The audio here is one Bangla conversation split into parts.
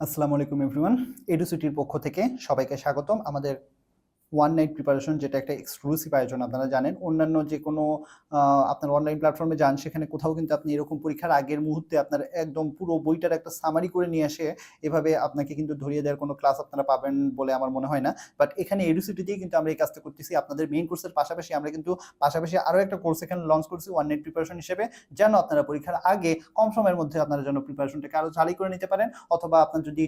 আসসালামু আলাইকুম এভরিওয়ান। এডুসিটির পক্ষ থেকে সবাইকে স্বাগতম। আমাদের ওয়ান নাইট প্রিপারেশন যেটা একটা এক্সক্লুসিভ আয়োজন, আপনারা জানেন। অন্যান্য যে কোনো আপনার অনলাইন প্ল্যাটফর্মে যান, সেখানে কোথাও কিন্তু আপনি এরকম পরীক্ষার আগের মুহূর্তে আপনার একদম পুরো বইটার একটা সামারি করে নিয়ে আসে এভাবে আপনাকে কিন্তু ধরিয়ে দেওয়ার কোনো ক্লাস আপনারা পাবেন বলে আমার মনে হয় না। বাট এখানে এডুসিটি দিয়ে কিন্তু আমরা এই কাজটা করতেছি। আপনাদের মেইন কোর্সের পাশাপাশি আমরা কিন্তু পাশাপাশি আরও একটা কোর্স এখানে লঞ্চ করছি ওয়ান নাইট প্রিপারেশন হিসেবে। যেন আপনারা পরীক্ষার আগে কম সময়ের মধ্যে আপনারা যেন প্রিপারেশনটাকে আরও ঝালাই করে নিতে পারেন। অথবা আপনার যদি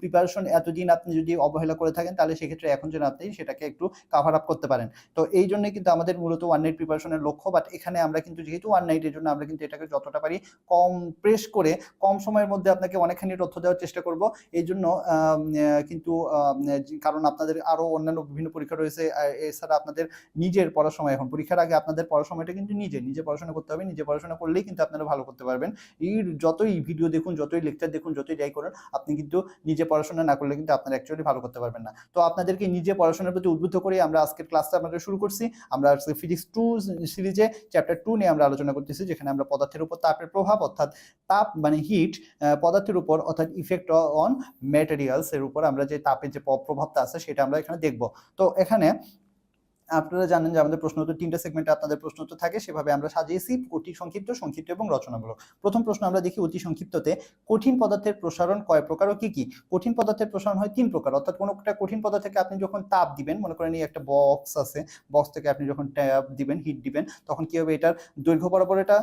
প্রিপারেশন এতদিন আপনি যদি অবহেলা করে থাকেন, তাহলে সেক্ষেত্রে এখন যেন আপনি সেটাকে একটু কাভার আপ করতে পারেন। তো এই জন্য কিন্তু আমাদের মূলত ওয়ান নাইট প্রিপারেশনের লক্ষ্য বাট এখানে আমরা কিন্তু যেহেতু ওয়ান নাইটের জন্য আমরা কিন্তু এটাকে যতটা পারি কম প্রেস করে কম সময়ের মধ্যে আপনাকে অনেকখানি তথ্য দেওয়ার চেষ্টা করব। এই জন্য কিন্তু কারণ আপনাদের আরও অন্যান্য বিভিন্ন পরীক্ষা রয়েছে এছাড়া আপনাদের নিজের পড়ার সময় এখন পরীক্ষার আগে আপনাদের পড়ার সময়টা কিন্তু নিজে নিজে পড়াশোনা করতে হবে, নিজে পড়াশোনা করলেই কিন্তু আপনারা ভালো করতে পারবেন। এই যতই ভিডিও দেখুন, যতই লেকচার দেখুন, যতই যাই করুন, আপনি কিন্তু নিজে পড়াশোনা না করলে কিন্তু আপনারা অ্যাকচুয়ালি ভালো করতে পারবেন না। তো আপনাদেরকে নিজে পড়াশোনার প্রতি উদ্বুদ্ধ করে আমরা আজকের ক্লাসটা আমরা শুরু করছি। আমরা আজকে ফিজিক্স টু সিরিজে চ্যাপ্টার টু নিয়ে আমরা আলোচনা করতেছি, যেখানে আমরা পদার্থের উপর তাপের প্রভাব, অর্থাৎ তাপ মানে হিট পদার্থের উপর, অর্থাৎ ইফেক্ট অন ম্যাটেরিয়ালস এর উপর আমরা যে তাপের যে প্রভাবটা আছে, সেটা আমরা এখানে দেখব। তো এখানে আপনারা জানেন যে আমাদের প্রশ্ন উত্তর, তিনটা সেগমেন্টে আপনাদের প্রশ্ন উত্তর থাকে, সেভাবে আমরা সাজিয়েছি অতি সংক্ষিপ্ত সংক্ষিপ্ত এবং রচনামূলক। প্রথম প্রশ্ন আমরা দেখি অতি সংক্ষিপ্ততে, কঠিন পদার্থের প্রসারণ কয় প্রকার ও কি কি? কঠিন পদার্থের প্রসারণ হয় তিন প্রকার, অর্থাৎ কোনো একটা কঠিন পদার্থকে আপনি যখন তাপ দিবেন, মনে করেন এই একটা বক্স আছে বক্স থেকে আপনি যখন ট্যাপ দিবেন হিট দিবেন, তখন কি হবে এটার দৈর্ঘ্য বরাবর এটা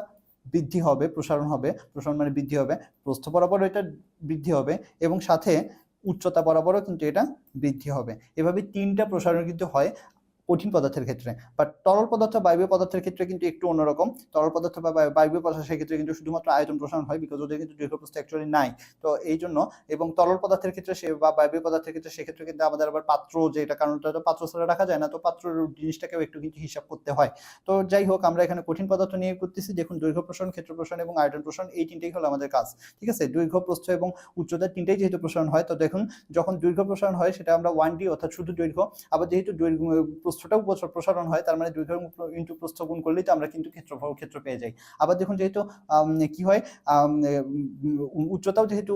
বৃদ্ধি হবে, প্রসারণ হবে, প্রসারণ মানে বৃদ্ধি হবে, প্রস্থ বরাবর এটা বৃদ্ধি হবে এবং সাথে উচ্চতা বরাবরও কিন্তু এটা বৃদ্ধি হবে। এভাবে তিনটা প্রসারণ কিন্তু হয়। কঠিন পদার্থের ক্ষেত্রে। বাট তরল পদার্থ, বায়বীয় পদার্থের ক্ষেত্রে কিন্তু একটু অন্যরকম। তরল পদার্থ বা বায়- বায়বীয় পদার্থ সেক্ষেত্রে কিন্তু শুধুমাত্র আয়তন প্রসারণ হয় বিকজ ওদের কিন্তু দীর্ঘপ্রস্থ অ্যাকচুয়ালি নাই। তো এই জন্য এবং তরল পদার্থের ক্ষেত্রে সে বা বায়বীয় পদার্থের ক্ষেত্রে সেক্ষেত্রে কিন্তু আমাদের আবার পাত্র যেটা, কারণটা তো পাত্র ছাড়া রাখা যায় না, তো পাত্র জিনিসটাকেও একটু কিন্তু হিসাব করতে হয়। তো যাই হোক, আমরা এখানে কঠিন পদার্থ নিয়ে করতেছি। দেখুন, দৈর্ঘ্য প্রসারণ, ক্ষেত্র প্রসারণ এবং আয়তন প্রসারণ, এই তিনটেই হলো আমাদের কাজ। ঠিক আছে? দৈর্ঘ্য প্রস্থ এবং উচ্চতা তিনটেই যেহেতু প্রসারণ হয়, তো দেখুন, যখন দৈর্ঘ্য প্রসারণ হয়, সেটা আমরা ওয়ান ডি অর্থাৎ শুধু দৈর্ঘ্য, আবার যেহেতু দৈর্ঘ্য প্রস্থটাও প্রসার- প্রসারণ হয়, তার মানে দৈর্ঘ্য ইন্টু প্রস্থ গুণ করলেই তো আমরা কিন্তু ক্ষেত্রফল, ক্ষেত্র পেয়ে যাই। আবার দেখুন যেহেতু কি হয় উচ্চতাও যেহেতু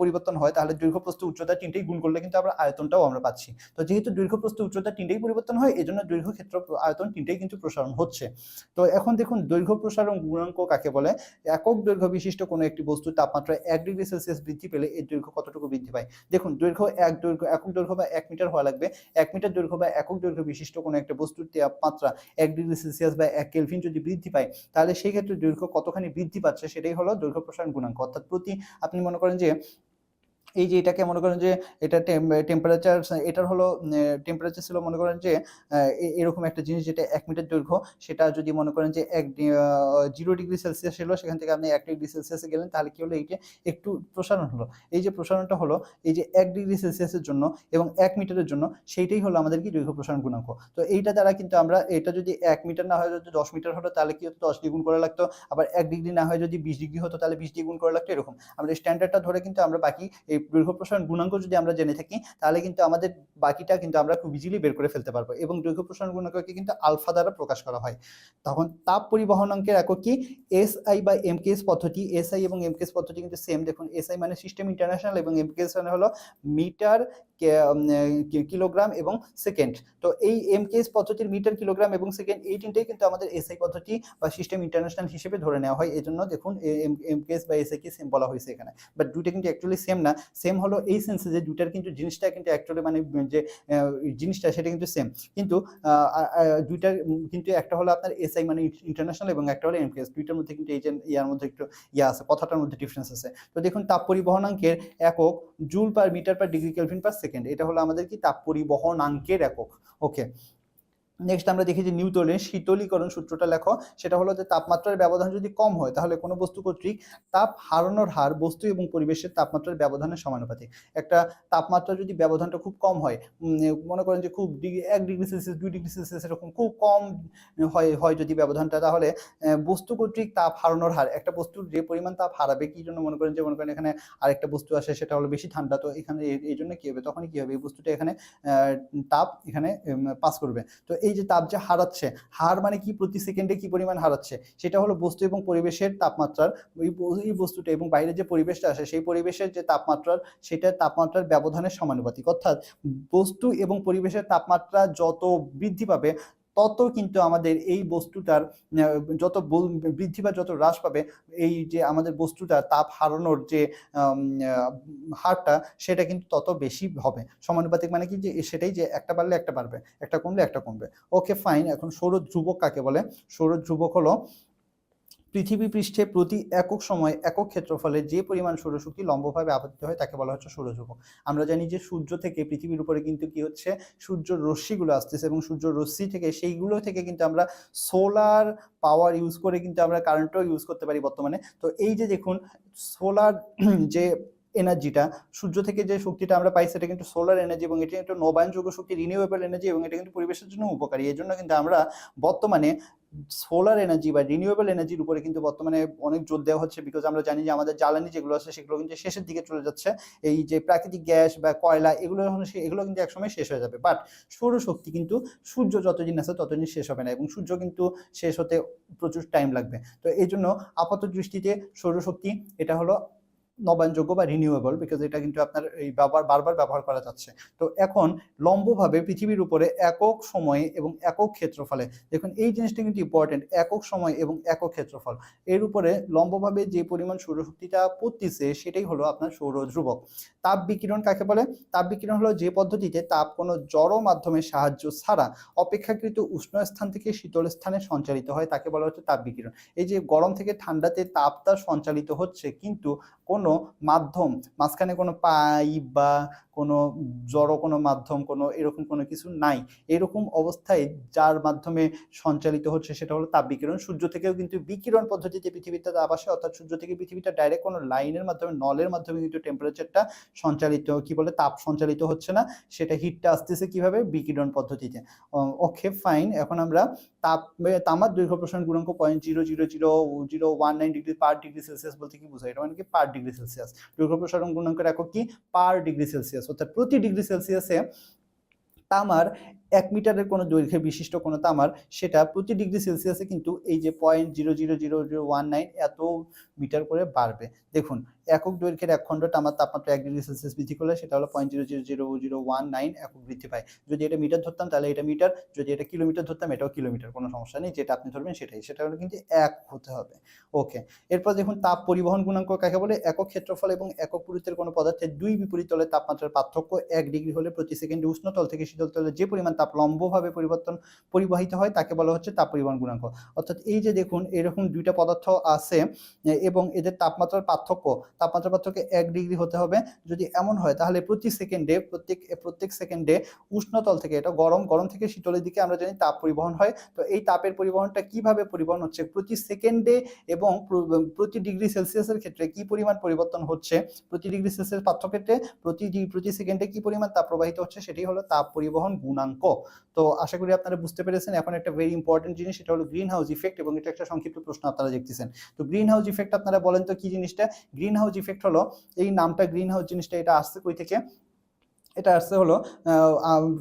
পরিবর্তন হয়, তাহলে দৈর্ঘ্য, প্রস্থ, উচ্চতা তিনটেই গুণ করলে কিন্তু আমরা আয়তনটাও আমরা পাচ্ছি। তো যেহেতু দৈর্ঘ্য, প্রস্থ, উচ্চতা তিনটেই পরিবর্তন হয় এই জন্য দৈর্ঘ্য, ক্ষেত্র, আয়তন তিনটেই কিন্তু প্রসারণ হচ্ছে। তো এখন দেখুন, দৈর্ঘ্য প্রসারণ গুণাঙ্ক কাকে বলে? একক দৈর্ঘ্য বিশিষ্ট কোনো একটি বস্তু তাপমাত্রা এক ডিগ্রি সেলসিয়াস বৃদ্ধি পেলে এর দৈর্ঘ্য কতটুকু বৃদ্ধি পায়? দেখুন, দৈর্ঘ্য এক দৈর্ঘ্য, একক দৈর্ঘ্য বা এক মিটার হওয়া লাগবে। এক মিটার দৈর্ঘ্য বা একক দৈর্ঘ্য বিশিষ্ট কোনো একটা বস্তুর তাপমাত্রা এক ডিগ্রি সেলসিয়াস বা এক কেলভিন যদি বৃদ্ধি পায়, তাহলে সেই ক্ষেত্রে দৈর্ঘ্য কতখানি বৃদ্ধি পাচ্ছে সেটাই হলো দৈর্ঘ্য প্রসারণ গুণাঙ্ক। অর্থাৎ প্রতি আপনি মনে করেন যে এই যে এটাকে মনে করেন যে এটা টেম্পারেচার এটার হলো টেম্পারেচার ছিল মনে করেন যে এরকম একটা জিনিস যেটা এক মিটার দৈর্ঘ্য, সেটা যদি মনে করেন যে এক জিরো ডিগ্রি সেলসিয়াস ছিল সেখান থেকে আপনি এক ডিগ্রি সেলসিয়াসে গেলেন, তাহলে কি হলো এইটা একটু প্রসারণ হলো। এই যে প্রসারণটা হলো, এই যে এক ডিগ্রি সেলসিয়াসের জন্য এবং এক মিটারের জন্য, সেইটাই হলো আমাদের কি দৈর্ঘ্য প্রসারণ গুণাঙ্ক। তো এইটা দ্বারা কিন্তু আমরা, এটা যদি এক মিটার না হয় যদি দশ মিটার হতো তাহলে কি হতো? দশ দ্বিগুণ করা লাগতো। আবার এক ডিগ্রি না হয় যদি বিশ ডিগ্রি হতো, তাহলে বিশ দ্বিগুণ করা লাগতো, এরকম। আমরা স্ট্যান্ডার্ডটা ধরে কিন্তু আমরা বাকি এই দৈর্ঘ্য প্রসারণ গুণাঙ্ক যদি আমরা জেনে থাকি, তাহলে কিন্তু আমাদের বাকিটা কিন্তু আমরা খুব ইজিলি বের করে ফেলতে পারব এবং দৈর্ঘ্য প্রসারণ গুণাঙ্ককে কিন্তু আলফা দ্বারা প্রকাশ করা হয়। তখন তাপ পরিবহনাঙ্কের একক কি? এসআই বা এমকেএস পদ্ধতি। এস আই এবং এমকেএস পদ্ধতি কিন্তু সেম দেখুন এসআই মানে সিস্টেম ইন্টারন্যাশনাল এবং এমকেএস মানে হলো মিটার কিলোগ্রাম এবং সেকেন্ড তো এই এমকেএস পদ্ধতির মিটার কিলোগ্রাম এবং সেকেন্ড এই তিনটেই কিন্তু আমাদের এসআই পদ্ধতি বা সিস্টেম ইন্টারন্যাশনাল হিসেবে ধরে নেওয়া হয়। এই জন্য দেখুন এমকেএস বা এসআই কে সেম বলা হয়েছে এখানে। বাট দুইটা কিন্তু অ্যাকচুয়ালি সেম না। সেম হলো এই সেন্সে যে দুইটার কিন্তু জিনিসটা কিন্তু অ্যাকচুয়ালি মানে যে জিনিসটা সেটা কিন্তু সেম কিন্তু দুইটার কিন্তু একটা হলো আপনার এসআই মানে ইন্টারন্যাশনাল এবং একটা হলো এমকেএস দুইটার মধ্যে কিন্তু এই যে ইয়ার মধ্যে একটু ইয়া আছে, কথাটার মধ্যে ডিফারেন্স আছে। তো দেখুন, তাপ পরিবহনাঙ্কের একক joule per metre per degree Kelvin per second এটা হলো আমাদের কি? তাপ পরিবহনাঙ্কের একক। ওকে নেক্সট আমরা দেখি যে নিউটনের শীতলীকরণ সূত্রটা লেখো, সেটা হলো যে তাপমাত্রার ব্যবধান যদি কম হয়, তাহলে কোনো বস্তু কর্তৃক তাপ হারানোর হার বস্তু এবং পরিবেশের তাপমাত্রার ব্যবধানের সমানুপাতিক। একটা তাপমাত্রা যদি ব্যবধানটা খুব কম হয় মনে করেন যে খুব এক ডিগ্রি সেলসিয়াস, দুই ডিগ্রি সেলসিয়াস এরকম খুব কম হয় হয় যদি ব্যবধানটা, তাহলে বস্তু কর্তৃক তাপ হারানোর হার, একটা বস্তুর যে পরিমাণ তাপ হারাবে কি জন্য, মনে করেন যে, মনে করেন এখানে আরেকটা বস্তু আসে, সেটা হলো বেশি ঠান্ডা, তো এখানে এই- জন্য কী হবে? তখনই কী হবে? এই বস্তুটা এখানে তাপ এখানে পাস করবে। তো এই এই যে তাপ যে হারাচ্ছে, হার মানে কি? প্রতি সেকেন্ডে কি পরিমাণ হারাচ্ছে? সেটা হলো বস্তু এবং পরিবেশের তাপমাত্রার, এই বস্তুটা এবং বাইরে যে পরিবেশটা আসে সেই পরিবেশের যে তাপমাত্রার, সেটা তাপমাত্রার ব্যবধানের সমানুপাতিক। অর্থাৎ বস্তু এবং পরিবেশের তাপমাত্রা যত বৃদ্ধি পাবে তত কিন্তু আমাদের এই বস্তুটার যত বৃদ্ধি বা যত হ্রাস পাবে, এই যে আমাদের বস্তুটা তাপ হারানোর যে হারটা, সেটা কিন্তু তত বেশি হবে। সমানুপাতিক মানে কি যে সেটাই যে একটা বাড়লে একটা বাড়বে, একটা কমলে একটা কমবে। ওকে ফাইন এখন সৌর ধ্রুবক কাকে বলে? সৌর ধ্রুবক হলো পৃথিবী পৃষ্ঠে প্রতি একক সময় একক ক্ষেত্রফলে যে পরিমাণ সৌরশক্তি লম্বভাবে আবদ্ধ হয় তাকে বলা হচ্ছে সৌরধ্রুবক আমরা জানি যে সূর্য থেকে পৃথিবীর উপরে কিন্তু কি হচ্ছে, সূর্য রশ্মিগুলো আসতেছে এবং সূর্য রশ্মি থেকে সেইগুলো থেকে কিন্তু আমরা সোলার পাওয়ার ইউজ করে কিন্তু আমরা কারেন্টও ইউজ করতে পারি বর্তমানে। তো এই যে দেখুন সোলার যে এনার্জিটা সূর্য থেকে যে শক্তিটা আমরা পাই সেটা কিন্তু সোলার এনার্জি এবং এটি একটা নবায়নযোগ্য শক্তি রিনিউয়েবল এনার্জি এবং এটা কিন্তু পরিবেশের জন্য উপকারী। এই জন্য কিন্তু আমরা বর্তমানে সোলার এনার্জি বা রিনিউয়েবল এনার্জির উপরে কিন্তু বর্তমানে অনেক জোর দেওয়া হচ্ছে বিকজ আমরা জানি যে আমাদের জ্বালানি যেগুলো আছে সেগুলো কিন্তু শেষের দিকে চলে যাচ্ছে। এই যে প্রাকৃতিক গ্যাস বা কয়লা এগুলো যখন এগুলো কিন্তু একসময় শেষ হয়ে যাবে। বাট সৌরশক্তি কিন্তু সূর্য যতদিন আছে ততদিন শেষ হবে না এবং সূর্য কিন্তু শেষ হতে প্রচুর টাইম লাগবে। তো এই জন্য আপাত দৃষ্টিতে সৌরশক্তি এটা হলো নবায়নযোগ্য বা রিনিউয়েবল বিকজ এটা কিন্তু আপনার এই ব্যবহার, বারবার ব্যবহার করা যাচ্ছে। তো এখন লম্বভাবে পৃথিবীর উপরে একক সময়ে এবং একক ক্ষেত্রফলে, দেখুন এই জিনিসটা কিন্তু ইম্পর্টেন্ট একক সময় এবং একক ক্ষেত্রফল। এর উপরে লম্বভাবে যে পরিমাণ সৌরশক্তিটা পড়তেছে, সেটাই হলো আপনার সৌর ধ্রুবক তাপ বিকিরণ কাকে বলে? তাপ বিকিরণ হলো যে পদ্ধতিতে তাপ কোনো জড় মাধ্যমের সাহায্য ছাড়া অপেক্ষাকৃত উষ্ণ স্থান থেকে শীতল স্থানে সঞ্চালিত হয়, তাকে বলা হচ্ছে তাপ বিকিরণ। এই যে গরম থেকে ঠান্ডাতে তাপটা সঞ্চালিত হচ্ছে, কিন্তু কোনো মাধ্যম মাঝখানে কোনো পাইপ বা কোনো জড়ো কোনো মাধ্যম, কোনো এরকম কোনো কিছু নাই। এরকম অবস্থায় যার মাধ্যমে সঞ্চালিত হচ্ছে সেটা হলো তাপ বিকিরণ। সূর্য থেকেও কিন্তু বিকিরণ পদ্ধতিতে পৃথিবীতে তাপ আসে অর্থাৎ সূর্য থেকে পৃথিবীটা ডাইরেক্ট কোনো লাইনের মাধ্যমে, নলের মাধ্যমে কিন্তু টেম্পারেচারটা সঞ্চালিত, কি বলে, তাপ সঞ্চালিত হচ্ছে না। সেটা হিটটা আসতেছে কীভাবে? বিকিরণ পদ্ধতিতে। ওকে ফাইন এখন আমরা তাপ, তামার দৈর্ঘ্য প্রসারণ গুণাঙ্ক point zero zero zero zero one nine degree per degree Celsius বলতে কি বোঝায়? এটা মানে কি? পার ডিগ্রি সেলসিয়াস দৈর্ঘ্য প্রসারণ গুণাঙ্কের একক কি? পার ডিগ্রি সেলসিয়াস অর্থাৎ প্রতি ডিগ্রি সেলসিয়াসে তামার এক মিটারের কোনো দৈর্ঘ্যের বিশিষ্ট কোনো তামার, সেটা প্রতি ডিগ্রি সেলসিয়াসে কিন্তু এই যে point zero zero zero zero one nine এত মিটার করে বাড়বে। দেখুন একক দৈর্ঘ্যের এক খণ্ড তামার তাপমাত্রা এক ডিগ্রি সেলসিয়াস বৃদ্ধি করলে সেটা হলো point zero zero zero zero one nine একক বৃদ্ধি পায়। যদি এটা মিটার ধরতাম তাহলে এটা মিটার, যদি এটা কিলোমিটার ধরতাম এটাও কিলোমিটার, কোনো সমস্যা নেই, যেটা আপনি ধরবেন সেটাই। সেটা হলো কিন্তু এক হতে হবে। ওকে, এরপর দেখুন তাপ পরিবহন গুণাঙ্ক কাকে বলে? একক ক্ষেত্রফল এবং একক পুরুত্বের কোনো পদার্থের দুই বিপরীত তলের তাপমাত্রার পার্থক্য এক ডিগ্রি হলে প্রতি সেকেন্ডে উষ্ণতল থেকে শীতল তলে যে পরিমাণ তাপ লম্বভাবে পরিবর্তন, পরিবাহিত হয় তাকে বলা হচ্ছে তাপ পরিবহন গুণাঙ্ক। অর্থাৎ এই যে দেখুন, এরকম দুইটা পদার্থ আছে এবং এদের তাপমাত্রার পার্থক্য তাপমাত্রার পার্থক্য এক ডিগ্রি হতে হবে। যদি এমন হয়, তাহলে প্রতি সেকেন্ডে, প্রত্যেক প্রত্যেক সেকেন্ডে উষ্ণতল থেকে, এটা গরম গরম থেকে শীতলের দিকে আমরা জানি তাপ পরিবহন হয়। তো এই তাপের পরিবহনটা কীভাবে পরিবহন হচ্ছে? প্রতি সেকেন্ডে এবং প্রতি ডিগ্রি সেলসিয়াসের ক্ষেত্রে কি পরিমাণ পরিবর্তন হচ্ছে? প্রতি ডিগ্রি সেলসিয়াস পার্থক্যে প্রতি প্রতি সেকেন্ডে কি পরিমাণ তাপ প্রবাহিত হচ্ছে? সেটাই হলো তাপ পরিবহন গুণাঙ্ক। তো আশা করি আপনারা বুঝতে পেরেছেন। এখন একটা ভেরি ইম্পর্টেন্ট জিনিস, সেটা হলো গ্রিন হাউস ইফেক্ট এবং এটা একটা সংক্ষিপ্ত প্রশ্ন আপনারা দেখতেছেন। তো গ্রিন হাউস ইফেক্ট আপনারা বলেন তো কি জিনিসটা? গ্রিন হাউস ইফেক্ট হলো এই নামটা গ্রিন হাউস জিনিসটা এটা আসছে কই থেকে? এটা আসছে হলো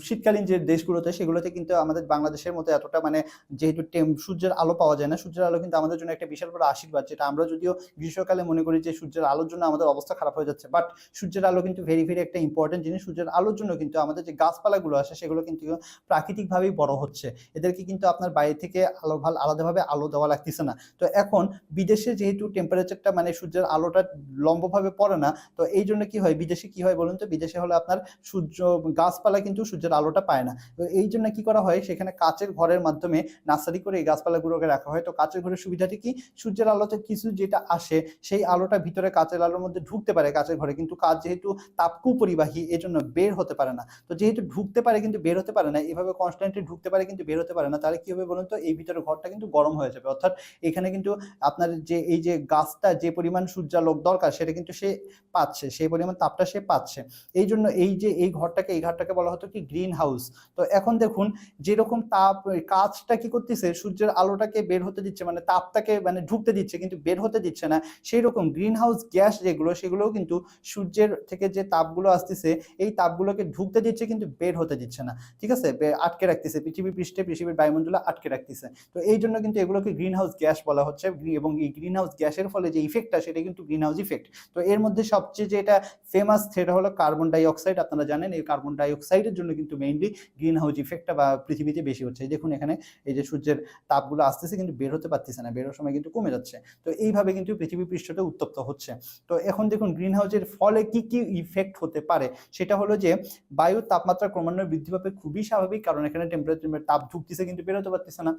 শীতকালীন যে দেশগুলোতে, সেগুলোতে কিন্তু আমাদের বাংলাদেশের মতো এতটা মানে যেহেতু সূর্যের আলো পাওয়া যায় না, সূর্যের আলো কিন্তু আমাদের জন্য একটা বিশাল বড় আশীর্বাদ, যেটা আমরা যদিও গ্রীষ্মকালে মনে করি যে সূর্যের আলোর জন্য আমাদের অবস্থা খারাপ হয়ে যাচ্ছে বাট সূর্যের আলো কিন্তু ভেরি ভেরি একটা ইম্পর্টেন্ট জিনিস, সূর্যের আলোর জন্য কিন্তু আমাদের যে গাছপালাগুলো আছে, সেগুলো কিন্তু প্রাকৃতিকভাবেই বড় হচ্ছে, এদেরকে কিন্তু আপনার বাইরে থেকে আলো ভালো, আলাদাভাবে আলো দেওয়া লাগতেছে না, তো এখন বিদেশে যেহেতু টেম্পারেচারটা মানে সূর্যের আলোটা লম্বভাবে পড়ে না, তো এই জন্য কি হয়, বিদেশে কি হয় বলুন তো, বিদেশে হলো আপনার সূর্য, গাছপালা কিন্তু সূর্যের আলোটা পায় না। তো এই জন্য কি করা হয়? সেখানে কাচের ঘরের মাধ্যমে নার্সারি করে এই গাছপালাগুলোকে রাখা হয়। তো কাচের ঘরের সুবিধাটি কি? সূর্যের আলোতে কিছু যেটা আসে, সেই আলোটা ভিতরে কাচের আলোর মধ্যে ঢুকতে পারে কাচের ঘরে। কিন্তু কাচ যেহেতু তাপ কুপরিবাহী এজন্য বের হতে পারে না। তো যেহেতু ঢুকতে পারে কিন্তু বের হতে পারে না, এভাবে কনস্ট্যান্টলি ঢুকতে পারে কিন্তু বের হতে পারে না, তাহলে কি হবে বলুন তো? এই ভিতরে ঘরটা কিন্তু গরম হয়ে যাবে। অর্থাৎ এখানে কিন্তু আপনার যে, এই যে গাছটা যে পরিমাণ সূর্যালোক দরকার, সেটা কিন্তু সে পাচ্ছে, সেই পরিমাণ তাপটা সে পাচ্ছে। এই জন্য এই যে এই ঘরটাকে এই ঘরটাকে বলা হতো কি গ্রিন হাউস তো এখন দেখুন, যেরকম তাপ, কাজটা কি করতেছে, সূর্যের আলোটাকে বের হতে দিচ্ছে মানে তাপটাকে মানে ঢুকতে দিচ্ছে, কিন্তু বের হতে দিচ্ছে না সেই রকম গ্রিন হাউস গ্যাস যেগুলো, সেগুলোও কিন্তু সূর্যের থেকে যে তাপগুলো আসতেছে, এই তাপগুলোকে ঢুকতে দিচ্ছে, কিন্তু বের হতে দিচ্ছে না। ঠিক আছে? আটকে রাখতেছে, পৃথিবী পৃষ্ঠে, পৃথিবীর বায়ুমণ্ডলে আটকে রাখতেছে। তো এই জন্য কিন্তু এগুলোকে গ্রিন হাউস গ্যাস বলা হচ্ছে, এবং এই গ্রিন হাউস গ্যাসের ফলে যে ইফেক্টটা সেটা কিন্তু গ্রিন হাউস ইফেক্ট তো এর মধ্যে সবচেয়ে যেটা ফেমাস সেটা হলো কার্বন ডাই অক্সাইড আপনারা জানেন, এই কার্বন ডাই অক্সাইডের জন্য কিন্তু মেইনলি গ্রিন হাউস ইফেক্টটা বা পৃথিবীতে বেশি হচ্ছে। দেখুন এখানে এই যে সূর্যের তাপগুলো আসতেছে কিন্তু বের হতে পারতেছে না, বেরোর সময় কিন্তু কমে যাচ্ছে। তো এইভাবে কিন্তু পৃথিবী পৃষ্ঠটা উত্তপ্ত হচ্ছে। তো এখন দেখুন গ্রিন হাউসের ফলে কি কি ইফেক্ট হতে পারে? সেটা হলো যে বায়ুর তাপমাত্রা ক্রমান্বয়ে বৃদ্ধি পাবে খুবই স্বাভাবিক, কারণ এখানে টেম্পারেচার তাপ ঢুকতেছে কিন্তু বেরোতে পারতেছে না।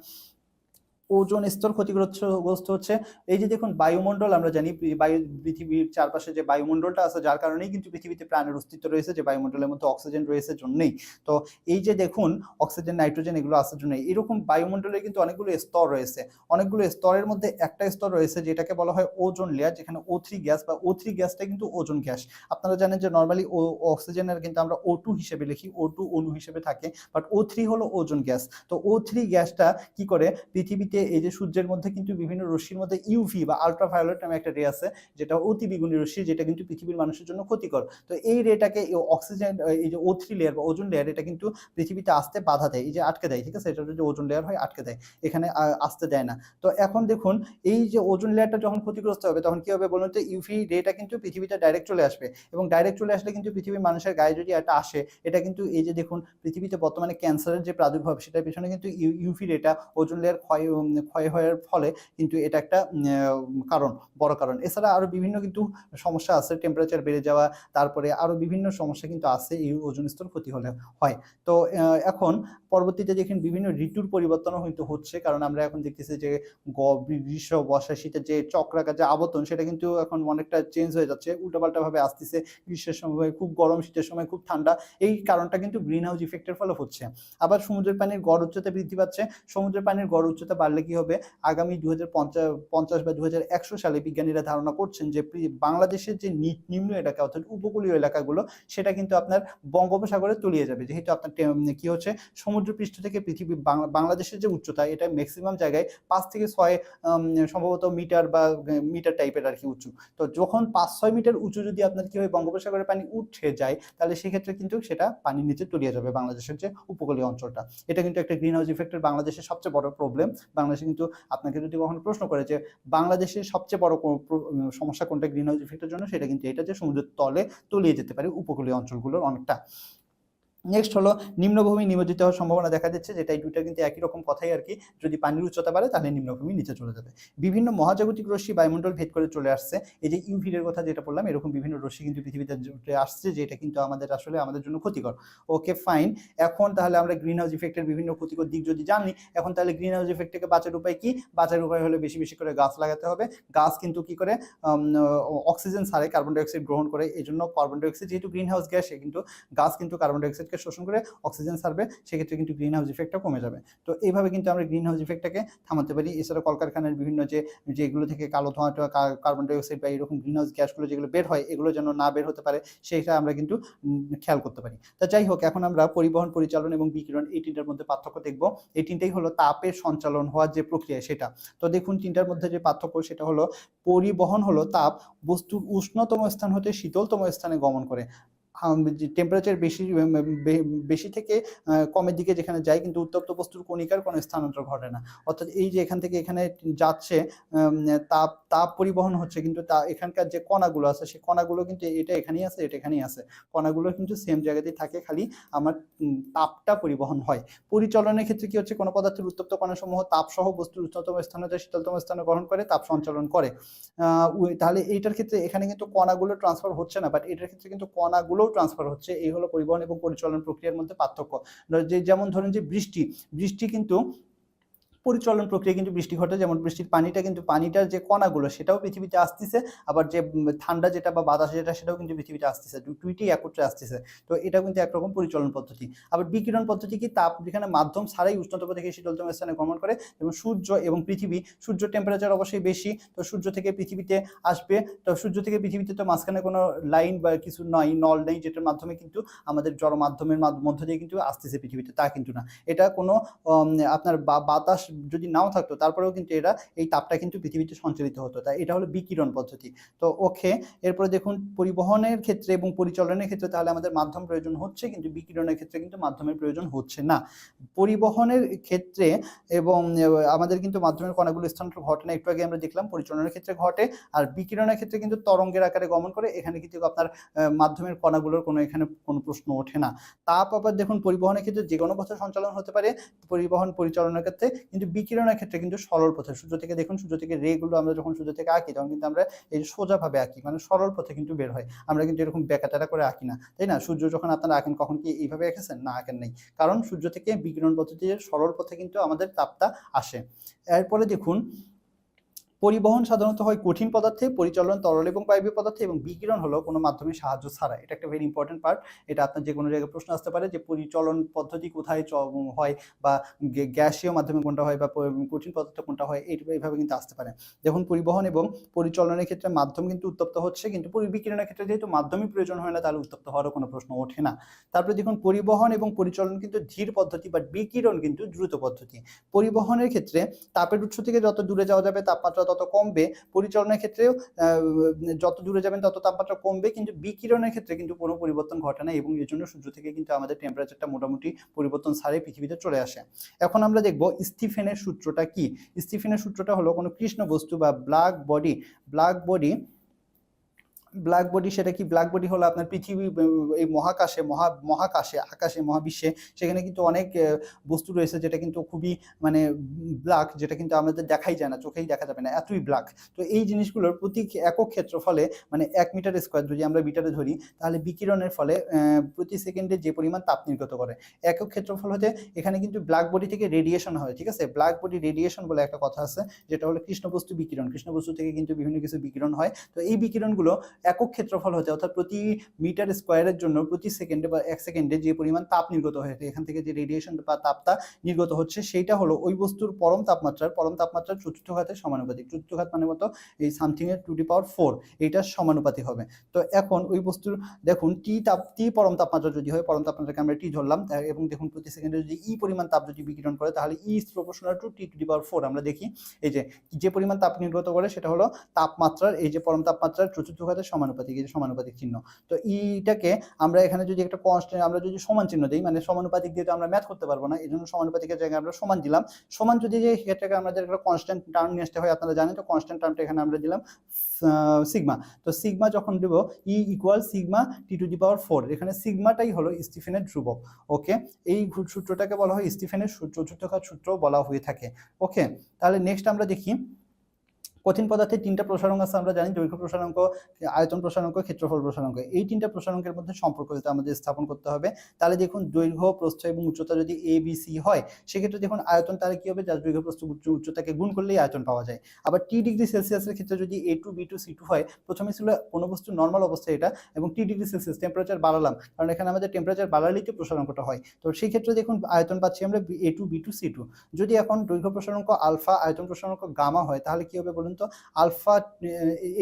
ওজোন স্তর ক্ষতিগ্রস্ত হচ্ছে। এই যে দেখুন, বায়ুমণ্ডল আমরা জানি, বায়ু, পৃথিবীর চারপাশে যে বায়ুমণ্ডলটা আছে, যার কারণেই কিন্তু পৃথিবীতে প্রাণের অস্তিত্ব রয়েছে, যে বায়ুমণ্ডলের মধ্যে অক্সিজেন রয়েছে জন্যই। তো এই যে দেখুন, অক্সিজেন, নাইট্রোজেন এগুলো আসার জন্য এরকম বায়ুমণ্ডলে কিন্তু অনেকগুলো স্তর রয়েছে। অনেকগুলো স্তরের মধ্যে একটা স্তর রয়েছে, যেটাকে বলা হয় ওজোন লেয়ার, যেখানে ও থ্রি গ্যাস বা ও থ্রি গ্যাসটা কিন্তু ওজোন গ্যাস। আপনারা জানেন যে নর্মালি ও, অক্সিজেনের কিন্তু আমরা ও টু হিসেবে লিখি ও টু অণু হিসেবে থাকে বাট ও থ্রি হলো ওজোন গ্যাস। তো ও থ্রি গ্যাসটা কি করে? পৃথিবীতে এই যে সূর্যের মধ্যে কিন্তু বিভিন্ন রশ্মির মধ্যে ইউভি বা আলট্রাভায়োলেট নামে একটা রে আছে, যেটা অতি বেগুনি রশ্মি, যেটা কিন্তু পৃথিবীর মানুষের জন্য ক্ষতিকর। তো এই রেটাকে অক্সিজেন এই যে ও থ্রি লেয়ার বা ওজন লেয়ার এটা কিন্তু পৃথিবীতে আসতে বাধা দেয়। এই যে আটকে দেয়, ঠিক আছে? এটা যে ওজন লেয়ার হয়, আটকে দেয়। এখানে আসতে দেয় না। তো এখন দেখুন, এই যে ওজন লেয়ারটা যখন ক্ষতিগ্রস্ত হবে, তখন কি হবে বলুন তো? ইউভি রেটা কিন্তু পৃথিবীতে ডাইরেক্ট চলে আসবে। এবং ডাইরেক্ট চলে আসলে কিন্তু পৃথিবীর মানুষের গায়ে যদি এটা আসে, এটা কিন্তু এই যে দেখুন, পৃথিবীতে বর্তমানে ক্যান্সারের যে প্রাদুর্ভাব, সেটার পিছনে কিন্তু ইউভি রেটা ওজন লেয়ার ক্ষয় ক্ষয় হওয়ার ফলে কিন্তু এটা একটা কারণ, বড় কারণ। এছাড়া আরও বিভিন্ন কিন্তু সমস্যা আছে টেম্পারেচার বেড়ে যাওয়া, তারপরে আরও বিভিন্ন সমস্যা কিন্তু আছে, এই ওজন স্তর ক্ষতি হলে হয়। তো এখন পরবর্তীতে দেখেন বিভিন্ন ঋতুর পরিবর্তনও কিন্তু হচ্ছে, কারণ আমরা এখন দেখতেছি যে গ- গ্রীষ্ম, বর্ষা, শীতের যে চক্রাকার যে আবর্তন, সেটা কিন্তু এখন অনেকটা চেঞ্জ হয়ে যাচ্ছে উল্টাপাল্টা ভাবে আসতেছে। গ্রীষ্মের সময় খুব গরম, শীতের সময় খুব ঠান্ডা, এই কারণটা কিন্তু গ্রিন হাউস ইফেক্টের ফলে হচ্ছে। আবার সমুদ্রের পানির গড় উচ্চতা বৃদ্ধি পাচ্ছে, সমুদ্রের পানির গড় উচ্চতা বাড়লে কি হবে? আগামী দু পঞ্চাশ বা দু হাজার একশো সালে বিজ্ঞানীরা ধারণা করছেন যে বাংলাদেশের যে নিম্ন এলাকা অর্থাৎ উপকূলীয় এলাকাগুলো, সেটা কিন্তু আপনার বঙ্গোপসাগরে তলিয়ে যাবে। যেহেতু আপনার কি হচ্ছে? সমুদ্রপৃষ্ঠ থেকে পৃথিবী বাংলাদেশের যে উচ্চতা, এটা ম্যাক্সিমাম জায়গায় পাঁচ থেকে ছয় সম্ভবত মিটার বা মিটার টাইপের আর কি উঁচু। তো যখন পাঁচ ছয় মিটার উঁচু যদি আপনার কি হয়, বঙ্গোপসাগরের পানি উঠে যায়, তাহলে সেক্ষেত্রে কিন্তু সেটা পানির নিচে তলিয়ে যাবে বাংলাদেশের যে উপকূলীয় অঞ্চলটা। এটা কিন্তু একটা গ্রিন হাউস ইফেক্টের বাংলাদেশের সবচেয়ে বড় প্রবলেম বাংলাদেশে কিন্তু আপনাকে যদি কখনো প্রশ্ন করে যে বাংলাদেশের সবচেয়ে বড় সমস্যা কোনটা গ্রিন হাউস ইফেক্টের জন্য, সেটা কিন্তু এটা যে সমুদ্রের তলে তলিয়ে যেতে পারে উপকূলীয় অঞ্চলগুলোর অনেকটা। নেক্সট হলো নিম্নভূমি নিমজ্জিত হওয়ার সম্ভাবনা দেখা যাচ্ছে যেটা এই দুইটা কিন্তু একই রকম কথাই আর কি। যদি পানির উচ্চতা বাড়ে, তাহলে নিম্নভূমি নিচে চলে যাবে। বিভিন্ন মহাজাগতিক রশ্মি বায়ুমণ্ডল ভেদ করে চলে আসছে। এই যে ইউভির কথা যেটা বললাম, এরকম বিভিন্ন রশ্মি কিন্তু পৃথিবীতে আসছে, যেটা কিন্তু আমাদের আসলে আমাদের জন্য ক্ষতিকর। ওকে ফাইন এখন তাহলে আমরা গ্রিন হাউস ইফেক্টের বিভিন্ন ক্ষতিকর দিক যদি জানি, এখন তাহলে গ্রিন হাউস ইফেক্ট থেকে বাঁচার উপায় কি? বাঁচার উপায় হলে বেশি বেশি করে গাছ লাগাতে হবে। গাছ কিন্তু কি করে? অক্সিজেন সারে কার্বন ডাইঅক্সাইড গ্রহণ করে। এই জন্য কার্বন ডাইঅক্সাইড যেহেতু গ্রিন হাউস গ্যাস কিন্তু গাছ কিন্তু কার্বন ডাইঅক্সাইডকে শোষণ করে অক্সিজেন ছাড়বে সেক্ষেত্রে কিন্তু গ্রিন হাউস ইফেক্টটা কমে যাবে। তো এইভাবে কিন্তু আমরা গ্রিন হাউস ইফেক্টটাকে থামাতে পারি। এছাড়া কলকারখানার বিভিন্ন যে, যেগুলো থেকে কালো ধোঁয়া কার্বন ডাইঅক্সাইড বা এরকম গ্রিন হাউস গ্যাসগুলো যেগুলো বের হয়, এগুলো যেন না বের হতে পারে, সেটা আমরা কিন্তু খেয়াল করতে পারি। তা যাই হোক, এখন আমরা পরিবহন, পরিচালন এবং বিকিরণ এই তিনটার মধ্যে পার্থক্য দেখব। এই তিনটাই হলো তাপের সঞ্চালন হওয়ার যে প্রক্রিয়া সেটা। তো দেখুন, তিনটার মধ্যে যে পার্থক্য সেটা হলো, পরিবহন হলো তাপ বস্তুর উষ্ণতম স্থান হতে শীতলতম স্থানে গমন করে। টেম্পারেচার বেশি বেশি থেকে কমের দিকে যেখানে যায়, কিন্তু উত্তপ্ত বস্তুর কণিকার কোনো স্থানান্তর ঘটে না। অর্থাৎ এই যে এখান থেকে এখানে যাচ্ছে তাপ তাপ পরিবহন হচ্ছে, কিন্তু তা, এখানকার যে কণাগুলো আছে সেই কণাগুলো কিন্তু এটা এখানেই আছে, এটা এখানেই আছে। কণাগুলো কিন্তু সেম জায়গাতেই থাকে, খালি আমার তাপটা পরিবহন হয়। পরিচালনের ক্ষেত্রে কি হচ্ছে, কোনো পদার্থের উত্তপ্ত কণাসমূহ তাপসহ বস্তুর উচ্চতম স্থানে যায়, শীতলতম স্থানে গ্রহণ করে, তাপ সঞ্চালন করে। তাহলে এইটার ক্ষেত্রে এখানে কিন্তু কণাগুলো ট্রান্সফার হচ্ছে না বাট এটার ক্ষেত্রে কিন্তু কণাগুলোও ট্রান্সফার হচ্ছে, এই হলো পরিবহন এবং পরিচালন প্রক্রিয়ার মধ্যে পার্থক্য। যেমন ধরেন যে বৃষ্টি বৃষ্টি কিন্তু পরিচলন প্রক্রিয়া কিন্তু বৃষ্টি ঘটে, যেমন বৃষ্টির পানিটা কিন্তু পানিটার যে কণাগুলো সেটাও পৃথিবীতে আসতেছে, আবার যে ঠান্ডা যেটা বা বাতাস যেটা সেটাও কিন্তু পৃথিবীতে আসতেছে দুইটি একত্রে আসতেছে। তো এটা কিন্তু একরকম পরিচলন পদ্ধতি। আবার বিকিরণ পদ্ধতি কি? তাপ যেখানে মাধ্যম ছাড়াই উষ্ণতম থেকে শীতলতম স্থানে গমন করে, এবং সূর্য এবং পৃথিবী, সূর্য টেম্পারেচার অবশ্যই বেশি, তো সূর্য থেকে পৃথিবীতে আসবে, তো সূর্য থেকে পৃথিবীতে তো মাঝখানে কোনো লাইন বা কিছু নয়, নল নেই, যেটার মাধ্যমে কিন্তু আমাদের জড় মাধ্যমের মাধ্য- দিয়ে কিন্তু আসতেছে পৃথিবীতে, তা কিন্তু না। এটা কোনো আপনার বাতাস যদি নাও থাকতো, তারপরেও কিন্তু এরা এই তাপটা কিন্তু পৃথিবীতে সঞ্চালিত হতো। তাই এটা হলো বিকিরণ পদ্ধতি। তো ওকে, এরপরে দেখুন পরিবহনের ক্ষেত্রে এবং পরিচালনের ক্ষেত্রে তাহলে আমাদের মাধ্যম প্রয়োজন হচ্ছে, কিন্তু বিকিরণের ক্ষেত্রে কিন্তু মাধ্যমের প্রয়োজন হচ্ছে না। পরিবহনের ক্ষেত্রে এবং আমাদের কিন্তু মাধ্যমের কণাগুলো ঘটে না, একটু আগে আমরা দেখলাম পরিচালনের ক্ষেত্রে ঘটে, আর বিকিরণের ক্ষেত্রে কিন্তু তরঙ্গের আকারে গমন করে, এখানে কিন্তু আপনার মাধ্যমের কণাগুলোর কোনো এখানে কোনো প্রশ্ন ওঠে না। তাপ আবার দেখুন পরিবহনের ক্ষেত্রে যে কোনো পথে সঞ্চালন হতে পারে, পরিবহন পরিচালনার ক্ষেত্রে, কিন্তু বিকিরণের ক্ষেত্রে কিন্তু সরল পথে, সূর্য থেকে দেখুন, সূর্য থেকে রেগুলো আমরা যখন সূর্য থেকে আঁকি, তখন কিন্তু আমরা এই সোজাভাবে আঁকি মানে সরল পথে কিন্তু বের হয়। আমরা কিন্তু এরকম বেকাটারা করে আঁকি না, তাই না? সূর্য যখন আপনারা আঁকেন, কখন কি এইভাবে এঁকেছেন না, আঁকেন নেই। কারণ সূর্য থেকে বিকিরণ পদ্ধতির সরল পথে কিন্তু আমাদের তাপটা আসে। এরপরে দেখুন পরিবহন সাধারণত হয় কঠিন পদার্থে, পরিচালন তরল এবং বায়বীয় পদার্থে এবং বিকিরণ হলো কোনো মাধ্যমে সাহায্য ছাড়া এটা একটা ভেরি ইম্পর্টেন্ট পার্ট এটা আপনার যে কোনো জায়গায় প্রশ্ন আসতে পারে যে পরিচালন পদ্ধতি কোথায় হয় বা গ্যা- গ্যাসীয় মাধ্যমে কোনটা হয় বা কঠিন পদার্থ কোনটা হয় এই এইভাবে কিন্তু আসতে পারে। দেখুন, পরিবহন এবং পরিচালনের ক্ষেত্রে মাধ্যম কিন্তু উত্তপ্ত হচ্ছে, কিন্তু বিকিরণের ক্ষেত্রে যেহেতু মাধ্যমই প্রয়োজন হয় না, তাহলে উত্তপ্ত হওয়ারও কোনো প্রশ্ন ওঠে না। তারপরে দেখুন, পরিবহন এবং পরিচালন কিন্তু ধীর পদ্ধতি বা বিকিরণ কিন্তু দ্রুত পদ্ধতি। পরিবহনের ক্ষেত্রে তাপের উৎস থেকে যত দূরে যাওয়া যাবে, তাপমাত্রা তত কমবে, পরিচালনার ক্ষেত্রেও যত দূরে যাবেন তত তাপমাত্রা কমবে, কিন্তু বিকিরণের ক্ষেত্রে কিন্তু কোনো পরিবর্তন ঘটে না এবং এর জন্য সূর্য থেকে কিন্তু আমাদের টেম্পারেচারটা মোটামুটি পরিবর্তন সারে পৃথিবীতে চলে আসে। এখন আমরা দেখব স্টিফেনের সূত্রটা কি? স্টিফেনের সূত্রটা হলো কোনো কৃষ্ণ বস্তু বা black body black body black body সেটা কি ব্ল্যাক বডি হলো আপনার পৃথিবী এই মহাকাশে, মহা, মহাকাশে, আকাশে, মহাবিশ্বে, সেখানে কিন্তু অনেক বস্তু রয়েছে যেটা কিন্তু খুবই মানে ব্ল্যাক যেটা কিন্তু আমাদের দেখাই যায় না, চোখেই দেখা যাবে না, এতই ব্ল্যাক তো এই জিনিসগুলোর প্রতি একক ক্ষেত্রফলে মানে এক মিটার স্কোয়ার যদি আমরা মিটারে ধরি, তাহলে বিকিরণের ফলে প্রতি সেকেন্ডে যে পরিমাণ তাপ নির্গত করে। একক ক্ষেত্রফল হতে এখানে কিন্তু ব্ল্যাক বডি থেকে রেডিয়েশন হয়, ঠিক আছে? ব্ল্যাক বডি রেডিয়েশন বলে একটা কথা আছে, যেটা হলো কৃষ্ণবস্তু বিকিরণ। কৃষ্ণবস্তু থেকে কিন্তু বিভিন্ন কিছু বিকিরণ হয়। তো এই বিকিরণগুলো একক ক্ষেত্রফল হতে, অর্থাৎ প্রতি মিটার স্কোয়ারের জন্য প্রতি সেকেন্ডে বা এক সেকেন্ডে যে পরিমাণ তাপ নির্গত হয়েছে এখান থেকে যে রেডিয়েশন বা তাপটা নির্গত হচ্ছে, সেইটা হলো ওই বস্তুর পরম তাপমাত্রার পরম তাপমাত্রার চতুর্থ ঘাতের সমানুপাতিক। চতুর্থ ঘাত মানে মতো এই সামথিংয়ের টু ডি পাওয়ার ফোর এইটার সমানুপাতিক হবে। তো এখন ওই বস্তুর, দেখুন টি তাপ টি পরম তাপমাত্রা যদি হয়, পরম তাপমাত্রাকে আমরা টি ধরলাম এবং দেখুন প্রতি সেকেন্ডে যদি ই পরিমাণ তাপ যদি বিকিরণ করে, তাহলে E proportional to T to the power four আমরা দেখি, এই যে যে পরিমাণ তাপ নির্গত করে, সেটা হলো তাপমাত্রার, এই যে পরম তাপমাত্রার চতুর্থ ঘাতের সমানুপাতিক, এই যে সমানুপাতিক চিহ্ন। তো ইটাকে আমরা এখানে যদি একটা কনস্ট্যান্ট আমরা যদি সমান চিহ্ন দিই মানে সমানুপাতিক দিয়ে তো আমরা ম্যাথ করতে পারব না এই জন্য সমানুপাতিকের জায়গায় আমরা সমান দিলাম। সমান যদি যে ক্ষেত্রে আমাদের একটা কনস্ট্যান্ট টার্ম নিয়ে আসতে হয়, আপনারা জানেন, তো কনস্ট্যান্ট টার্মটা এখানে আমরা দিলাম সিগমা তো সিগমা যখন দেবো E equal sigma T to the power four এখানে সিগমাটাই হলো স্টিফেনের ধ্রুবক ওকে এই সূত্রটাকে বলা হয় স্টিফেনের চতুর্থ সূত্র বলা হয়ে থাকে ওকে তাহলে নেক্সট আমরা দেখি কঠিন পদার্থের তিনটা প্রসারণ আছে, আমরা জানি দৈর্ঘ্য প্রসারাঙ্ক আয়তন প্রসারাঙ্ক ক্ষেত্রফল প্রসারাঙ্ক এই তিনটা প্রসারাঙ্কের মধ্যে সম্পর্ক যাতে আমাদের স্থাপন করতে হবে। তাহলে দেখুন, দৈর্ঘ্য, প্রস্থ এবং উচ্চতা যদি এ বি সি হয়, সেক্ষেত্রে দেখুন, আয়তন তাহলে কি হবে? যার দৈর্ঘ্য, প্রস্থ, উচ্চ উচ্চতাকে গুণ করলেই আয়তন পাওয়া যায়। আবার টি ডিগ্রি সেলসিয়াসের ক্ষেত্রে যদি A to B to C to হয়, প্রথমে ছিল কোনো বস্তু নর্মাল অবস্থায় এটা, এবং টি ডিগ্রি সেলসিয়াস টেম্পারেচার বাড়ালাম। কারণ এখানে আমাদের টেম্পারেচার বাড়ালেই তো প্রসারাঙ্কটা হয়। তো সেই ক্ষেত্রে দেখুন, আয়তন পাচ্ছি আমরা A two B two C two যদি এখন দৈর্ঘ্য প্রসারাঙ্ক আলফা, আয়তন প্রসারাঙ্ক গামা হয়, তাহলে কি হবে বলুন? তো আলফা,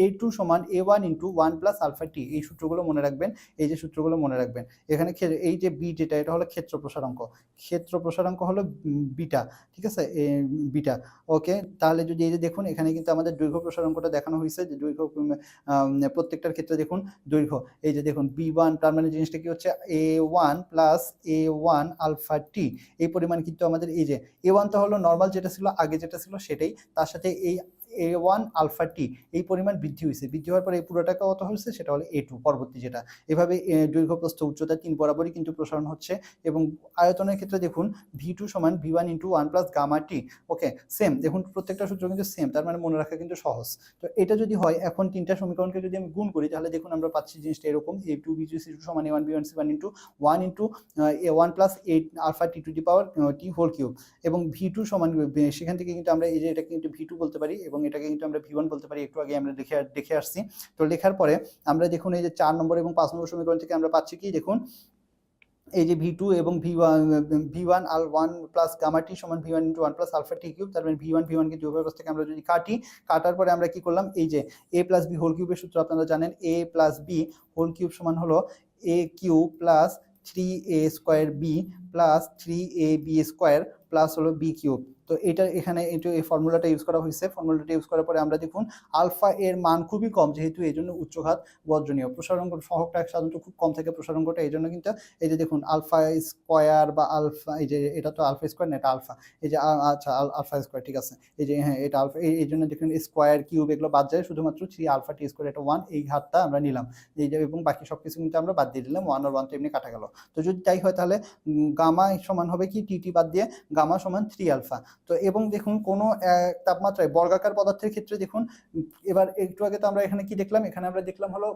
এ টু সমান A one into one plus alpha T, এই সূত্রগুলো মনে রাখবেন, এই যে সূত্রগুলো মনে রাখবেন। এখানে এই যে বি যেটা, এটা হলো ক্ষেত্র প্রসারাঙ্ক ক্ষেত্র প্রসারাঙ্ক হলো বিটা, ঠিক আছে? বিটা। ওকে, তাহলে যদি এই যে দেখুন, এখানে কিন্তু আমাদের দৈর্ঘ্য প্রসারাঙ্কটা দেখানো হয়েছে, যে দৈর্ঘ্য প্রত্যেকটার ক্ষেত্রে দেখুন দৈর্ঘ্য। এই যে দেখুন, বি ওয়ান, তার মানে জিনিসটা কি হচ্ছে? A one plus A one alpha T. এই পরিমাণ কিন্তু আমাদের এই যে, এ ওয়ান তো হলো নর্মাল যেটা ছিল, আগে যেটা ছিল সেটাই। তার সাথে এই এ ওয়ান আলফা টি এই পরিমাণ বৃদ্ধি হয়েছে। বৃদ্ধি হওয়ার পরে এই পুরোটাকে কত হয়েছে? সেটা হলো এ টু পরবর্তী যেটা। এভাবে দৈর্ঘ্য, প্রস্থ, উচ্চতা তিন বরাবরই কিন্তু প্রসারণ হচ্ছে এবং আয়তনের ক্ষেত্রে দেখুন ভি টু সমান V one into one plus gamma T okay same দেখুন, প্রত্যেকটা সূত্র কিন্তু সেম তার মানে মনে রাখা কিন্তু সহজ। তো এটা যদি হয়, এখন তিনটা সমীকরণকে যদি আমি গুণ করি, তাহলে দেখুন, আমরা পাচ্ছি জিনিসটা এরকম A two B two C two সমান A one B one C one into one into A one plus eight alpha T to the power T whole cube এবং ভি টু সমান সেখান থেকে কিন্তু আমরা এই যে এটাকে কিন্তু ভি টু বলতে পারি এবং এটাকে কিন্তু আমরা ভি ওয়ান বলতে পারি, একটু আগে আমরা দেখে দেখে আসছি। তো লেখার পরে আমরা দেখুন এই যে চার নম্বর এবং পাঁচ নম্বর সমীকরণ থেকে আমরা পাচ্ছি কি? দেখুন, এই যে ভি টু এবং ভি ওয়ান ভি ওয়ান আল ওয়ান প্লাস গামা টি সমান V one into one plus alpha T cube তার মানে ভি ওয়ান ভি ওয়ানকে যোগের থেকে আমরা যদি কাটি, কাটার পরে আমরা কি করলাম? এই যে এ প্লাস বি হোল কিউবের সূত্র আপনারা জানেন A plus B whole cube সমান হলো A cube plus three A square B plus three A B square plus হলো বি কিউব তো এটা এখানে এটা এই ফর্মুলাটা ইউজ করা হয়েছে। ফর্মুলাটা ইউজ করার পরে আমরা দেখুন, আলফা এর মান খুবই কম, যেহেতু এই জন্য উচ্চঘাত বর্জনীয়। প্রসারণ সহগটা সাধারণত খুব কম থাকে প্রসারণটা এই জন্য কিন্তু এই যে দেখুন, আলফা স্কোয়ার বা আলফা, এই যে এটা তো আলফা স্কোয়ার না, এটা আলফা। এই যে আচ্ছা আল- আলফা স্কোয়ার, ঠিক আছে। এই যে হ্যাঁ এটা আলফা, এই জন্য দেখুন, স্কোয়ার কিউব এগুলো বাদ যায়, শুধুমাত্র থ্রি আলফা টি স্কোয়ার, এটা ওয়ান এই ঘাতটা আমরা নিলাম। এই যে, এবং বাকি সব কিছু কিন্তু আমরা বাদ দিয়ে দিলাম ওয়ান আর ওয়ান তো এমনি কাটা গেল। তো যদি তাই হয় তাহলে গামা সমান হবে কি? টি টি বাদ দিয়ে গামা সমান থ্রি আলফা। তো এবং দেখুন কোনো তাপমাত্রায় বর্গাকার পদার্থের ক্ষেত্রে দেখুন, এবার একটু আগে তো আমরা এখানে কি দেখলাম? এখানে আমরা দেখলাম হলো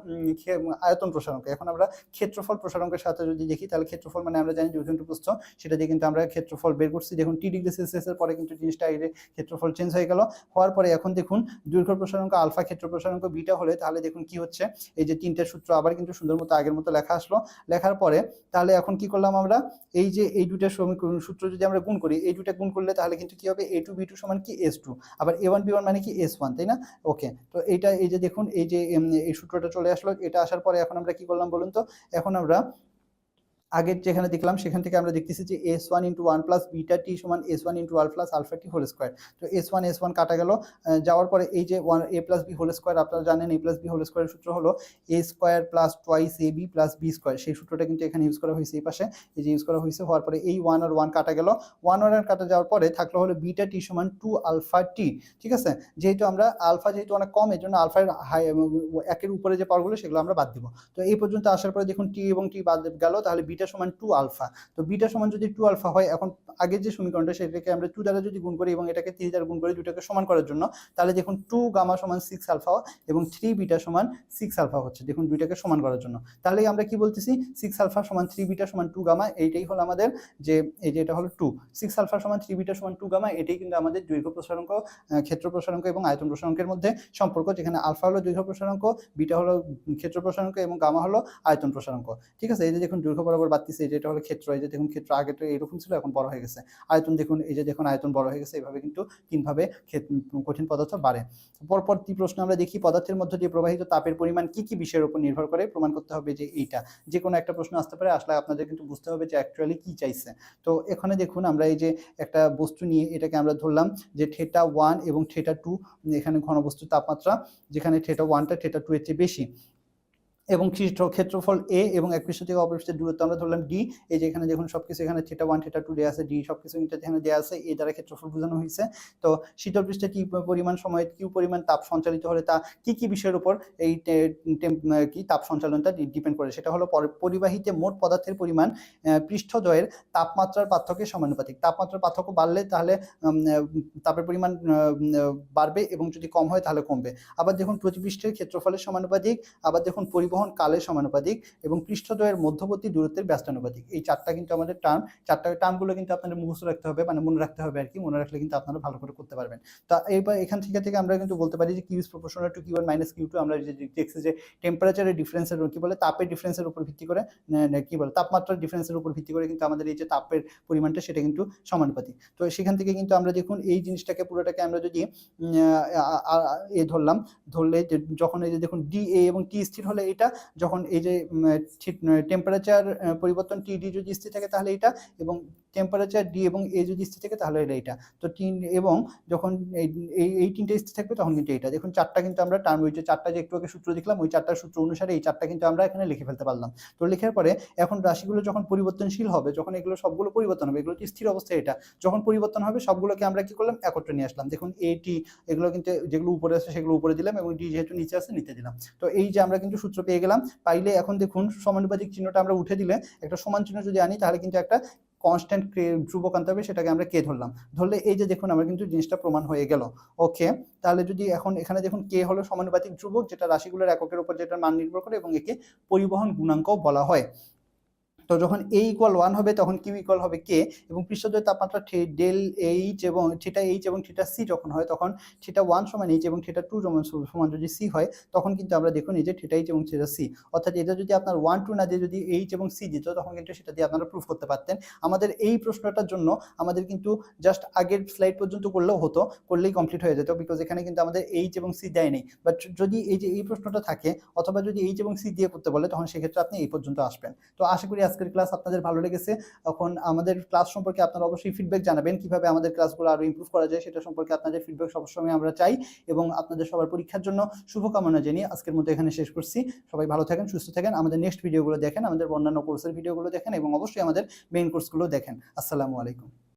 আয়তন প্রসারণক। এখন আমরা ক্ষেত্রফল প্রসারণকের সাথে যদি দেখি, তাহলে ক্ষেত্রফল মানে আমরা জানি যে উজন্ত প্রস্থ সেটা দিয়ে কিন্তু আমরা ক্ষেত্রফল বের করছি। দেখুন টি ডিগ্রি সেলসিয়াসের পরে কিন্তু জিনিসটা ক্ষেত্রফল চেঞ্জ হয়ে গেল। হওয়ার পরে এখন দেখুন, দৈর্ঘ্য প্রসারণক আলফা, ক্ষেত্র প্রসারণক বিটা হলে তাহলে দেখুন কি হচ্ছে? এই যে তিনটে সূত্র আবার কিন্তু সুন্দর মতো আগের মতো লেখা আসলো। লেখার পরে তাহলে এখন কি করলাম আমরা? এই যে এই দুটা সূত্র যদি আমরা গুণ করি, এই দুটা গুণ করলে তাহলে কিন্তু কি হবে এ টু বি টু সমান কি এস টু আবার এ ওয়ান বি ওয়ান মানে কি এস ওয়ান তাই না? ওকে তো এইটা এই যে দেখুন, এই যে এই সূত্রটা চলে আসলো, এটা আসার পরে এখন আমরা কি করলাম বলুন তো? এখন আমরা আগের যেখানে দেখলাম, সেখান থেকে আমরা দেখতেছি যে S one into one plus beta T সমান S one into one plus alpha T whole square তো এস ওয়ান এস ওয়ান কাটা গেল যাওয়ার পরে এই যে one A plus B whole square আপনারা জানেন এ প্লাস বি হোল স্কোয়ারের সূত্র হলো A square plus twice A B plus B square সেই সূত্রটা কিন্তু এখানে ইউজ করা হয়েছে এই পাশে। এই যে ইউজ করা হয়েছে, হওয়ার পরে এই ওয়ান আর ওয়ান কাটা গেল। ওয়ান আর কাটা যাওয়ার পরে থাকল হলো বিটা টি সমান টু আলফা টি ঠিক আছে? যেহেতু আমরা আলফা যেহেতু অনেক কম এর জন্য আলফার হাই একের উপরে যে পাওয়ারগুলো সেগুলো আমরা বাদ দিব। তো এই পর্যন্ত আসার পরে দেখুন টি এবং টি বাদ গেল, তাহলে বিটা সমান টু আলফা তো বিটা সমান যদি টু আলফা হয়, এখন আগের যে সমীকরণটা, সেটাকে আমরা টু দ্বারা যদি গুণ করি এবং এটাকে থ্রি দ্বারা গুণ করি দুটাকে সমান করার জন্য, তাহলে দেখুন টু গামা সমান সিক্স আলফা এবং থ্রি বিটা সমান সিক্স আলফা হচ্ছে। দেখুন দুইটাকে সমান করার জন্য। তাহলে আমরা কি বলতেছি? সিক্স আলফা সমান থ্রি বিটা সমান টু গামা এইটাই হলো আমাদের যে, এই যে এটা হলো টু সিক্স আলফা সমান থ্রি বিটা সমান টু গামা এটাই কিন্তু আমাদের দৈর্ঘ্য প্রসারণক ক্ষেত্র প্রসারণক এবং আয়তন প্রসারণকের মধ্যে সম্পর্ক, যেখানে আলফা হলো দৈর্ঘ্য প্রসারণক বিটা হলো ক্ষেত্র প্রসারণক এবং গামা হলো আয়তন প্রসারণক। ঠিক আছে? এই যে দেখুন দৈর্ঘ্য বরাবর বাড়তিছে এই যে এটা হলো ক্ষেত্র, এই যে দেখুন ক্ষেত্র আগে তো এরকম ছিল, এখন বড় হয়ে গেছে। আয়তন দেখুন, এই যে দেখুন আয়তন বড় হয়ে গেছে এইভাবে কিন্তু তিনভাবে কঠিন পদার্থ বাড়ে। পরবর্তী প্রশ্ন আমরা দেখি, পদার্থের মধ্যে দিয়ে প্রবাহিত তাপের পরিমাণ কি কি বিষয়ের উপর নির্ভর করে? প্রমাণ করতে হবে যে এইটা। যে কোনো একটা প্রশ্ন আসতে পারে, আসলে আপনাদের কিন্তু বুঝতে হবে যে অ্যাকচুয়ালি কি চাইছে। তো এখানে দেখুন আমরা এই যে একটা বস্তু নিয়ে এটাকে আমরা ধরলাম যে থেটা ওয়ান এবং থেটা টু এখানে ঘনবস্তুর তাপমাত্রা, যেখানে থেটা ওয়ানটা থেটা টু এর চেয়ে বেশি। এবং ক্ষেত্র- ক্ষেত্রফল এ এবং এক পৃষ্ঠ থেকে অপর পৃষ্ঠের দূরত্ব আমরা ধরলাম ডি এই যে এখানে দেখুন সবকিছু এখানে থেটা ওয়ান থেটা টু দেওয়া আছে ডি সবকিছু কিন্তু এখানে দেওয়া আছে এ দ্বারা ক্ষেত্রফল বোঝানো হয়েছে। তো শীতল পৃষ্ঠে কি পরিমাণ সময় কি পরিমাণ তাপ সঞ্চালিত হলে তা কি কি বিষয়ের উপর এই কি তাপ সঞ্চালনটা ডিপেন্ড করে? সেটা হলো পরি- পরিবাহীতে মোট পদার্থের পরিমাণ আহ, পৃষ্ঠদ্বয়ের তাপমাত্রার পার্থক্যের সমানুপাতিক। তাপমাত্রার পার্থক্য বাড়লে তাহলে তাপের পরিমাণ বাড়বে এবং যদি কম হয় তাহলে কমবে। আবার দেখুন প্রতিপৃষ্ঠের ক্ষেত্রফলের সমানুপাতিক আবার দেখুন পরিবহন কালের সমানুপাতিক এবং পৃষ্ঠদ্বয়ের মধ্যবর্তী দূরত্বের ব্যস্তানুপাতিক। এই চারটা কিন্তু আমাদের টার্ম চারটা টার্মগুলো কিন্তু আপনাদের মুখস্থ রাখতে হবে মানে মনে রাখতে হবে আর কি, মনে রাখলে কিন্তু আপনারা ভালো করে করতে পারবেন। তা এইবার এখান থেকে থেকে আমরা কিন্তু বলতে পারি যে Q is proportional to Q minus Q two আমরা দেখছি যে টেম্পারেচারের ডিফারেন্সের কি বলে, তাপের ডিফারেন্সের উপর ভিত্তি করে কি বলে, তাপমাত্রার ডিফারেন্সের উপর ভিত্তি করে কিন্তু আমাদের এই যে তাপের পরিমাণটা সেটা কিন্তু সমানুপাতিক। তো সেখান থেকে কিন্তু আমরা দেখুন এই জিনিসটাকে, পুরোটাকে আমরা যদি এ ধরলাম, ধরলে যখন এই যে দেখুন ডি এ এবং টি স্থির হলে এটা যখন এই যে টেম্পারেচার পরিবর্তন টি ডি যদি স্থির থাকে তাহলে এটা এবং টেম্পারেচার ডি এবং এ যদি স্থির থাকে তাহলে এটা এটা তো তিন, এবং যখন এই এই তিনটে স্থির থাকবে তখন কিন্তু এটা দেখুন, চারটা কিন্তু আমরা টার্ম ওই যে চারটা যে একটু আগে সূত্র দেখলাম, ওই চারটা সূত্র অনুসারে এই চারটা কিন্তু আমরা এখানে লিখে ফেলতে পারলাম। তো লেখার পরে এখন রাশিগুলো যখন পরিবর্তনশীল হবে, যখন এগুলো সবগুলো পরিবর্তন হবে, এগুলো স্থির অবস্থায় এটা। যখন পরিবর্তন হবে, সবগুলোকে আমরা কি করলাম? একত্রে নিয়ে আসলাম। দেখুন এটি এগুলো কিন্তু, যেগুলো উপরে আছে সেগুলো উপরে দিলাম, এবং ডি যেহেতু নিচে আছে নিতে দিলাম। তো এই যে আমরা কিন্তু সূত্র পেয়ে গেলাম। পাইলে এখন দেখুন সমানুপাতিক চিহ্নটা আমরা উঠে দিলে একটা সমান চিহ্ন যদি আনি, তাহলে কিন্তু একটা কনস্ট্যান্ট ধ্রুবক আনতে হবে, সেটাকে আমরা কে ধরলাম। ধরলে এই যে দেখুন আমরা কিন্তু জিনিসটা প্রমাণ হয়ে গেল। ওকে, তাহলে যদি এখন এখানে দেখুন কে হলো সমানুপাতিক ধ্রুবক, যেটা রাশিগুলোর এককের উপর যেটা মান নির্ভর করে এবং একে পরিবহন গুণাঙ্কও বলা হয়। তো যখন এ ইকুয়াল ওয়ান হবে, তখন কিউ ইকুয়াল হবে কে এবং পৃষ্ঠদ্বয় তাপমাত্রা ডেল এইচ এবং থিটা এইচ এবং থিটা সি যখন হয়, তখন থিটা ওয়ান সমান এইচ এবং থিটা টু সমান সমান যদি সি হয়, তখন কিন্তু আমরা দেখুন এই যে থিটা এইচ এবং থিটা সি অর্থাৎ এটা যদি আপনার ওয়ান টু না দিয়ে যদি এইচ এবং সি দিত, তখন কিন্তু সেটা দিয়ে আপনারা প্রুফ করতে পারতেন। আমাদের এই প্রশ্নটার জন্য আমাদের কিন্তু জাস্ট আগের স্লাইড পর্যন্ত করলেও হতো, করলেই কমপ্লিট হয়ে যেত বিকজ এখানে কিন্তু আমাদের এইচ এবং সি দেয় নেই। বাট যদি এই যে এই প্রশ্নটা থাকে, অথবা যদি এইচ এবং সি দিয়ে করতে বলে, তখন সেক্ষেত্রে আপনি এই পর্যন্ত আসবেন। তো আশা করি আজকের ক্লাস আপনাদের ভালো লেগেছে, এখন আমাদের ক্লাস সম্পর্কে আপনারা অবশ্যই ফিডব্যাক জানাবেন, কীভাবে আমাদের ক্লাসগুলো আরও ইম্প্রুভ করা যায় সেটা সম্পর্কে আপনাদের ফিডব্যাক সবসময় আমরা চাই এবং আপনাদের সবার পরীক্ষার জন্য শুভকামনা জানিয়ে আজকের মতো এখানে শেষ করছি। সবাই ভালো থাকেন, সুস্থ থাকেন, আমাদের নেক্সট ভিডিওগুলো দেখেন, আমাদের অন্যান্য কোর্সের ভিডিওগুলো দেখেন এবং অবশ্যই আমাদের মেইন কোর্সগুলো দেখেন। আসসালামু আলাইকুম।